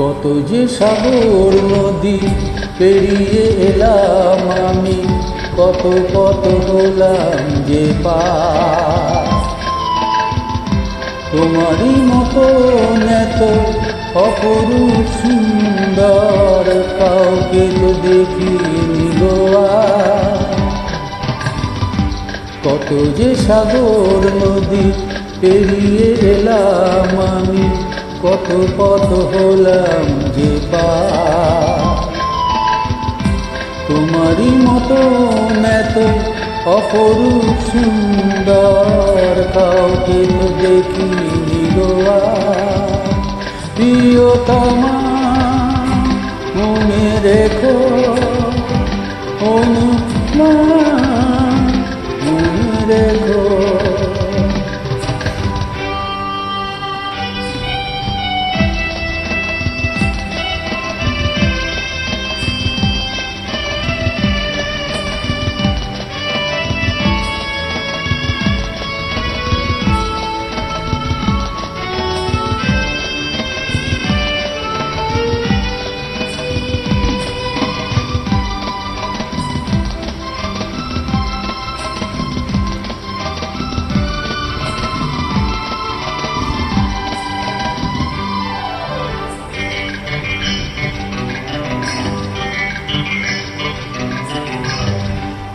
কত যে সাগর নদী পেরিয়ে এলাম আমি, কত কত হলাম যে পা তোমারই মতো এত অপরূপ সুন্দর, কাউকে তো গোয়া কত যে সাগর নদী পেরিয়ে এলাম আমি কত পথ হলাম যে পা। তোমারই মতো এত অপরূপ সুন্দর, কাউকে তো গোয়া। প্রিয়তমা, মনে রেখো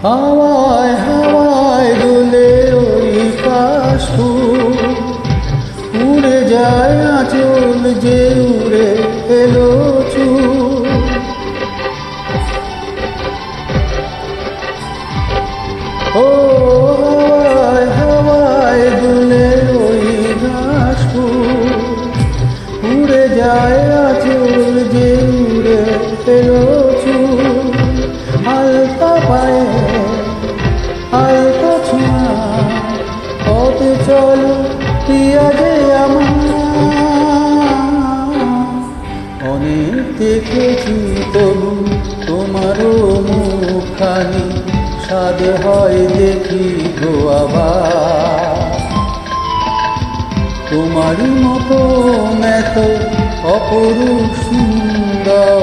হাওয়ায় হাওয়ায় দুলে ওই কাশফুল উড়ে যায় আঁচল যে উড়ে এলো চুল ও দেখেছি তবু তোমারও মুখখানি। স্বাদ হয় দেখি গো আবার। তোমারই মতো এত অপরূপ সুন্দর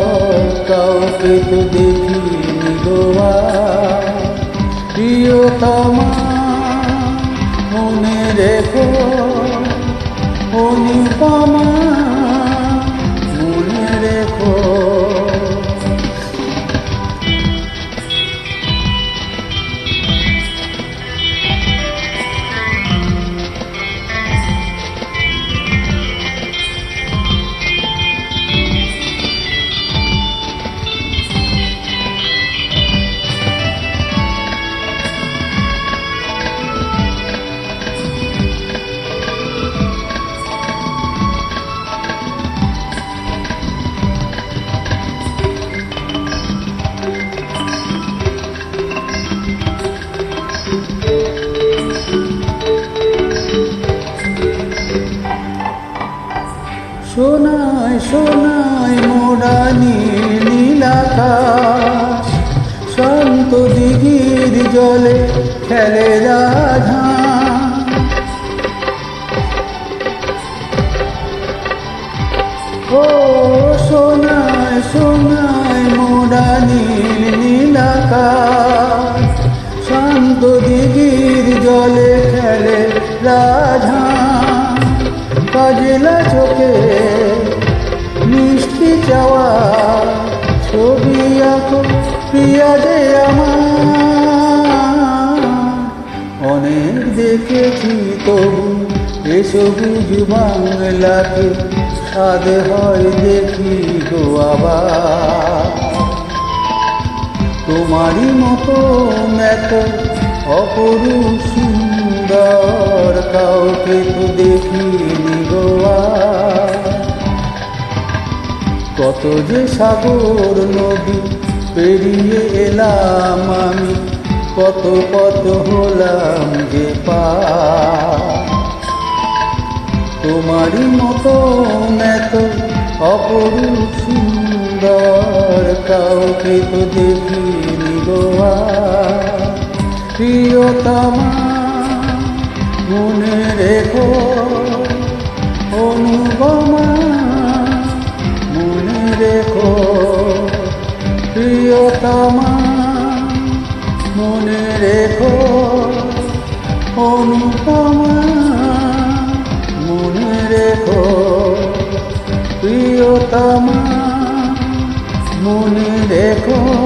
কাউকে তো দেখিনি গোয়া প্রিয়তমা, মনে রেখো অনুপমা সোনায় মোড়া নীলাকাশ শান্ত দিঘির জলে খেলে রাধা। ও সোনায় সোনায় মোড়া নীলাকাশ শান্ত দিঘির জলে খেলে রাধা। কাজলা চোখে দেখেছি তবু এসবুজ বাংলাকে, স্বাদ হয় দেখি গো আবার। তোমারই মতো এত অপরু সুন্দর, কাউকে তো দেখিনি গোয়া কত যে সাগর নদী পেরিয়ে এলাম আমি কত কত হলাম যে পা তোমারই মতো এত অপরূপ সুন্দর কাউকে তো দেখি গোয়া প্রিয়তমা, মনে রেখো মনে রেখো অনুপমা মনে রেখো প্রিয়তমা মনে রেখো।